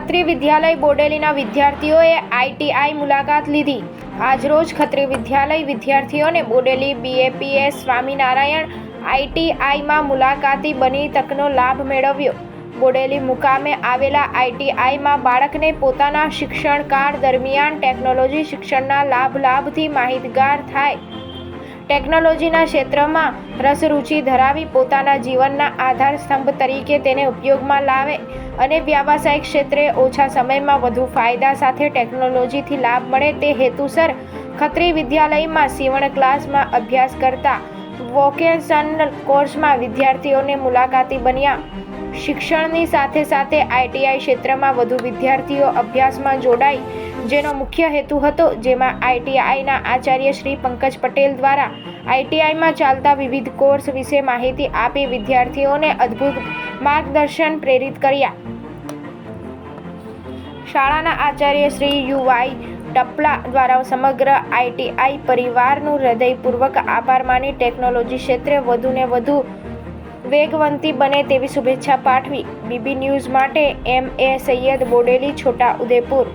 ખત્રી વિદ્યાલય બોડેલીના વિદ્યાર્થીઓએ આઈટીઆઈ મુલાકાત લીધી. આજરોજ ખત્રી વિદ્યાલય વિદ્યાર્થીઓને Bodeli B A P S Swaminarayan આઈટીઆઈમાં મુલાકાતી બની તકનો લાભ મેળવ્યો. બોડેલી મુકામે આવેલા આઈટીઆઈમાં બાળકને પોતાના શિક્ષણકાળ દરમિયાન ટેકનોલોજી શિક્ષણના લાભ લાભથી માહિતગાર થાય. ટેકનોલોજીના ક્ષેત્રમાં રસ રુચિ ધરાવી પોતાના જીવનના આધાર સ્તંભ તરીકે તેને ઉપયોગમાં લાવે. અને વ્યાવસાયિક ક્ષેત્રે ઓછા સમયમાં વધુ ફાયદા સાથે ટેકનોલોજીથી લાભ મળે તે હેતુસર ખત્રી વિદ્યાલયમાં સીવણ ક્લાસમાં અભ્યાસ કરતા વોકેશનલ કોર્સમાં વિદ્યાર્થીઓને મુલાકાતી બન્યા. શિક્ષણની સાથે સાથે આઈટીઆઈ ક્ષેત્રમાં વધુ વિદ્યાર્થીઓ અભ્યાસમાં જોડાય જેનો મુખ્ય હેતુ હતો, જેમાં આઈટીઆઈના આચાર્ય શ્રી પંકજ પટેલ દ્વારા આઈટીઆઈમાં ચાલતા વિવિધ કોર્સ વિશે માહિતી આપી વિદ્યાર્થીઓને અદ્ભુત માર્ગદર્શન પ્રેરિત કર્યા. શાળાના આચાર્ય શ્રી યુવાઈ ટપલા દ્વારા સમગ્ર આઈટીઆઈ પરિવારનું હૃદયપૂર્વક આભાર માની ટેકનોલોજી ક્ષેત્રે વધુને વધુ વેગવંતી બને તેવી શુભેચ્છા પાઠવી. બીબી ન્યૂઝ માટે એમ એ સૈયદ બોડેલી, છોટા ઉદેપુર.